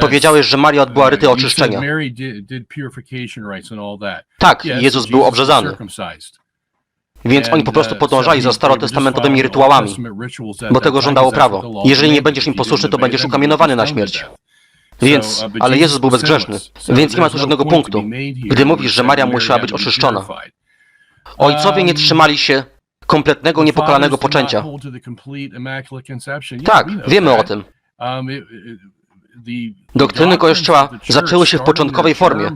Powiedziałeś, że Maria odbyła ryty oczyszczenia. Tak, Jezus był obrzezany, więc oni po prostu podążali za starotestamentowymi rytuałami, bo tego żądało prawo. Jeżeli nie będziesz im posłuszny, to będziesz ukamienowany na śmierć. Więc, ale Jezus był bezgrzeszny, więc nie ma tu żadnego punktu, gdy mówisz, że Maria musiała być oczyszczona. Ojcowie nie trzymali się kompletnego, niepokalanego poczęcia. Tak, wiemy o tym. Doktryny Kościoła zaczęły się w początkowej formie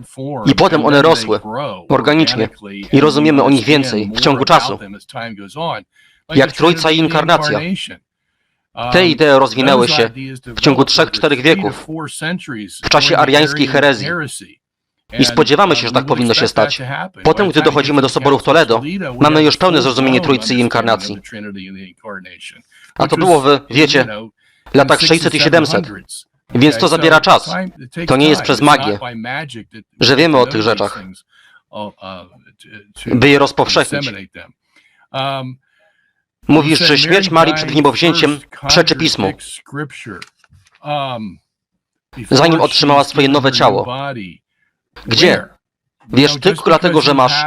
i potem one rosły organicznie i rozumiemy o nich więcej w ciągu czasu. Jak Trójca i Inkarnacja. Te idee rozwinęły się w ciągu trzech, czterech wieków, w czasie ariańskiej herezji. I spodziewamy się, że tak powinno się stać. Potem, gdy dochodzimy do Soboru w Toledo, mamy już pełne zrozumienie Trójcy i Inkarnacji. A to było w, wiecie, latach 600 i 700. Więc to zabiera czas. To nie jest przez magię, że wiemy o tych rzeczach, by je rozpowszechnić. Mówisz, że śmierć Marii przed niebowzięciem przeczy Pismu, zanim otrzymała swoje nowe ciało. Gdzie? Wiesz, tylko dlatego, że masz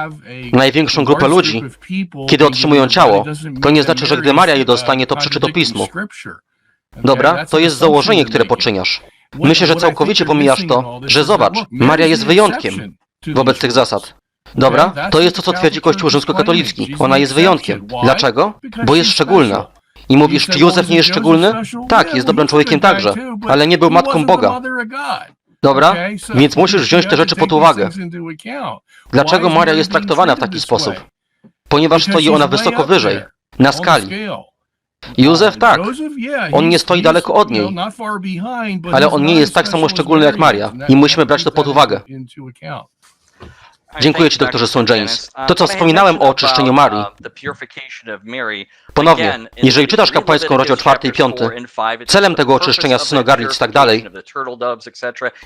największą grupę ludzi, kiedy otrzymują ciało, to nie znaczy, że gdy Maria je dostanie, to przeczyta Pismo. Dobra, to jest założenie, które poczyniasz. Myślę, że całkowicie pomijasz to, że zobacz, Maria jest wyjątkiem wobec tych zasad. Dobra, to jest to, co twierdzi Kościół rzymskokatolicki. Ona jest wyjątkiem. Dlaczego? Bo jest szczególna. I mówisz, czy Józef nie jest szczególny? Tak, jest dobrym człowiekiem także, ale nie był matką Boga. Dobra? Więc musisz wziąć te rzeczy pod uwagę. Dlaczego Maria jest traktowana w taki sposób? Ponieważ stoi ona wysoko wyżej, na skali. Józef tak, on nie stoi daleko od niej, ale on nie jest tak samo szczególny jak Maria. I musimy brać to pod uwagę. Dziękuję Ci, doktorze St. James. To, co wspominałem o oczyszczeniu Marii, ponownie, jeżeli czytasz kapłańską rozdział 4 i 5, celem tego oczyszczenia synogarlic i tak dalej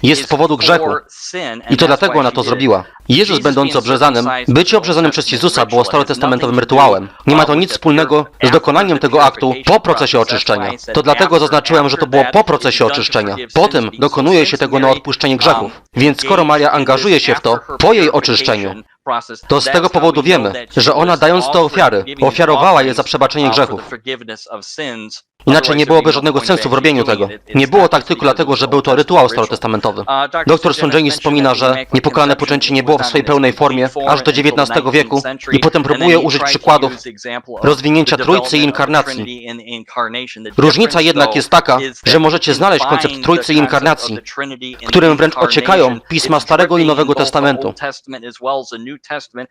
jest z powodu grzechu i to dlatego ona to zrobiła. Jezus, będący obrzezanym, bycie obrzezanym przez Jezusa było starotestamentowym rytuałem. Nie ma to nic wspólnego z dokonaniem tego aktu po procesie oczyszczenia. To dlatego zaznaczyłem, że to było po procesie oczyszczenia. Potem dokonuje się tego na odpuszczenie grzechów. Więc skoro Maria angażuje się w to po jej oczyszczeniu, to z tego powodu wiemy, że ona dając te ofiary, ofiarowała je za przebaczenie grzechów. Inaczej nie byłoby żadnego sensu w robieniu tego. Nie było tak tylko dlatego, że był to rytuał starotestamentowy. Dr Sonjani wspomina, że niepokalane poczęcie nie było w swojej pełnej formie aż do XIX wieku i potem próbuje użyć przykładów rozwinięcia Trójcy i Inkarnacji. Różnica jednak jest taka, że możecie znaleźć koncept Trójcy i Inkarnacji, w którym wręcz ociekają pisma Starego i Nowego Testamentu.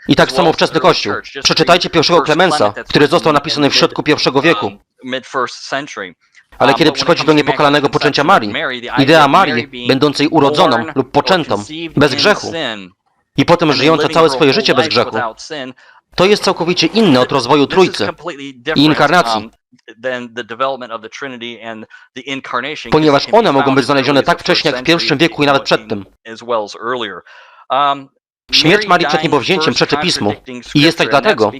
I tak samo wczesny Kościół. Przeczytajcie pierwszego Klemensa, który został napisany w środku I wieku. Ale kiedy przychodzi do niepokalanego poczęcia Marii, idea Marii, będącej urodzoną lub poczętą, bez grzechu, i potem żyjąca całe swoje życie bez grzechu, to jest całkowicie inne od rozwoju Trójcy. i inkarnacji, ponieważ one mogą być znalezione tak wcześnie jak w pierwszym wieku i nawet przed tym. Śmierć Marii przed niebowzięciem przeczy Pismu i jest tak dlatego,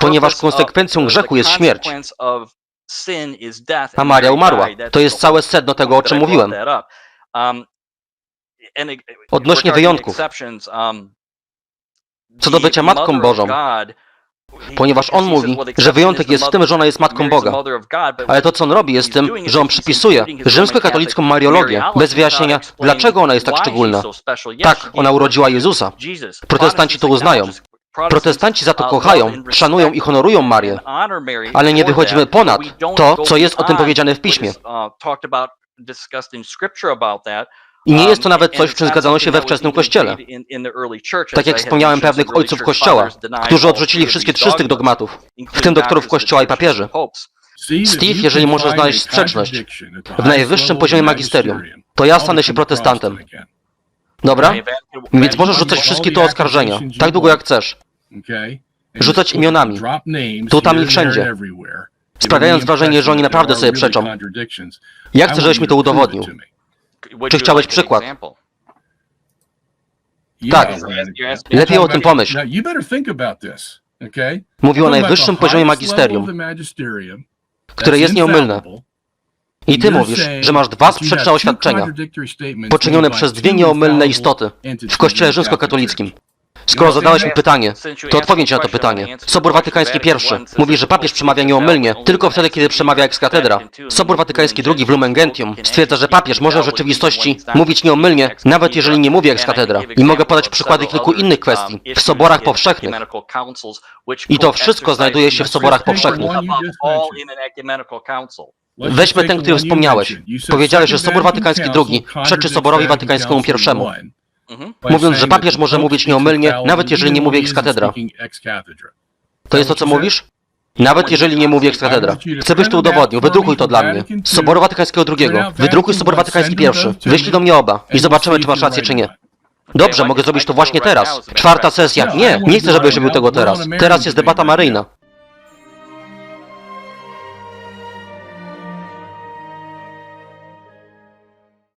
ponieważ konsekwencją grzechu jest śmierć, a Maria umarła. To jest całe sedno tego, o czym mówiłem. Odnośnie wyjątków, co do bycia Matką Bożą, ponieważ on mówi, że wyjątek jest w tym, że ona jest Matką Boga. Ale to, co on robi, jest tym, że on przypisuje rzymskokatolicką Mariologię bez wyjaśnienia, dlaczego ona jest tak szczególna. Tak, ona urodziła Jezusa. Protestanci to uznają. Protestanci za to kochają, szanują i honorują Marię, ale nie wychodzimy ponad to, co jest o tym powiedziane w Piśmie. I nie jest to nawet coś, w czym zgadzano się we wczesnym Kościele. Tak jak wspomniałem pewnych ojców Kościoła, którzy odrzucili wszystkie trzy z tych dogmatów, w tym doktorów Kościoła i papieży. Steve, jeżeli może znaleźć sprzeczność w najwyższym poziomie magisterium, to ja stanę się protestantem. Dobra? Więc możesz rzucać wszystkie te oskarżenia, tak długo jak chcesz. Rzucać imionami, tu, tam i wszędzie, sprawiając wrażenie, że oni naprawdę sobie przeczą. Ja chcę, żebyś mi to udowodnił. Czy chciałeś przykład? Tak. Lepiej o tym pomyśl. Mówi o najwyższym poziomie magisterium, które jest nieomylne. I ty mówisz, że masz dwa sprzeczne oświadczenia, poczynione przez dwie nieomylne istoty w Kościele rzymskokatolickim. Skoro zadałeś mi pytanie, to odpowiedź na to pytanie. Sobór Watykański I mówi, że papież przemawia nieomylnie tylko wtedy, kiedy przemawia ex cathedra. Sobór Watykański II w Lumen Gentium stwierdza, że papież może w rzeczywistości mówić nieomylnie, nawet jeżeli nie mówi ex cathedra. I mogę podać przykłady kilku innych kwestii w soborach powszechnych. I to wszystko znajduje się w soborach powszechnych. Weźmy ten, który wspomniałeś. Powiedziałeś, że Sobór Watykański II przeczy Soborowi Watykańskiemu I. Mówiąc, że papież może mówić nieomylnie, nawet jeżeli nie mówi ex cathedra. To jest to, co mówisz? Nawet jeżeli nie mówię ex cathedra. Chcę, byś to udowodnił. Wydrukuj to dla mnie. Z Soboru Watykańskiego II. Wydrukuj Sobor Watykański I. Wyślij do mnie oba i zobaczymy, czy masz rację, czy nie. Dobrze, mogę zrobić to właśnie teraz. Czwarta sesja. Nie, nie chcę, żebyś robił tego teraz. Teraz jest debata maryjna.